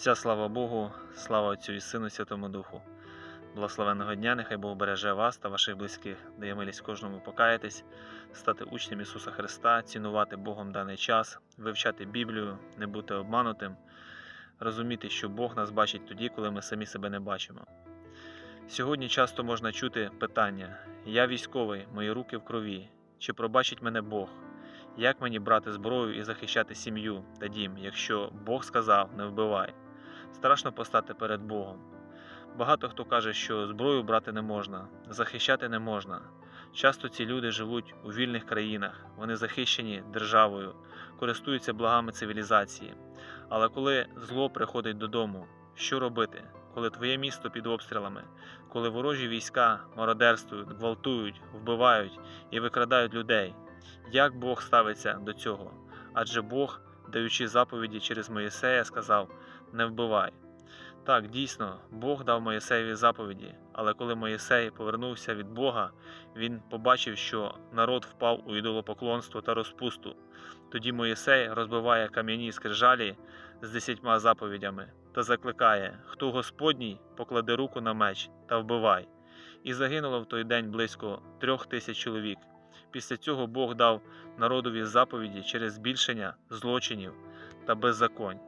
Вся слава Богу, слава Отцю і Сину, Святому Духу. Благословенного дня, нехай Бог береже вас та ваших близьких, дає милість кожному покаятись, стати учнем Ісуса Христа, цінувати Богом даний час, вивчати Біблію, не бути обманутим, розуміти, що Бог нас бачить тоді, коли ми самі себе не бачимо. Сьогодні часто можна чути питання: Я військовий, мої руки в крові, чи пробачить мене Бог? Як мені брати зброю і захищати сім'ю та дім, якщо Бог сказав не вбивай? Страшно постати перед Богом. Багато хто каже, що зброю брати не можна, захищати не можна. Часто ці люди живуть у вільних країнах, вони захищені державою, користуються благами цивілізації. Але коли зло приходить додому, що робити? Коли твоє місто під обстрілами, коли ворожі війська мародерствують, гвалтують, вбивають і викрадають людей, як Бог ставиться до цього? Адже Бог, даючи заповіді через Моїсея, сказав: не вбивай. Так, дійсно, Бог дав Моїсеєві заповіді, але коли Моїсей повернувся від Бога, він побачив, що народ впав у ідолопоклонство та розпусту. Тоді Моїсей розбиває кам'яні скрижалі з десятьма заповідями та закликає: Хто Господній, покладе руку на меч та вбивай. І загинуло в той день близько трьох тисяч чоловік. Після цього Бог дав народові заповіді через збільшення злочинів та беззаконь.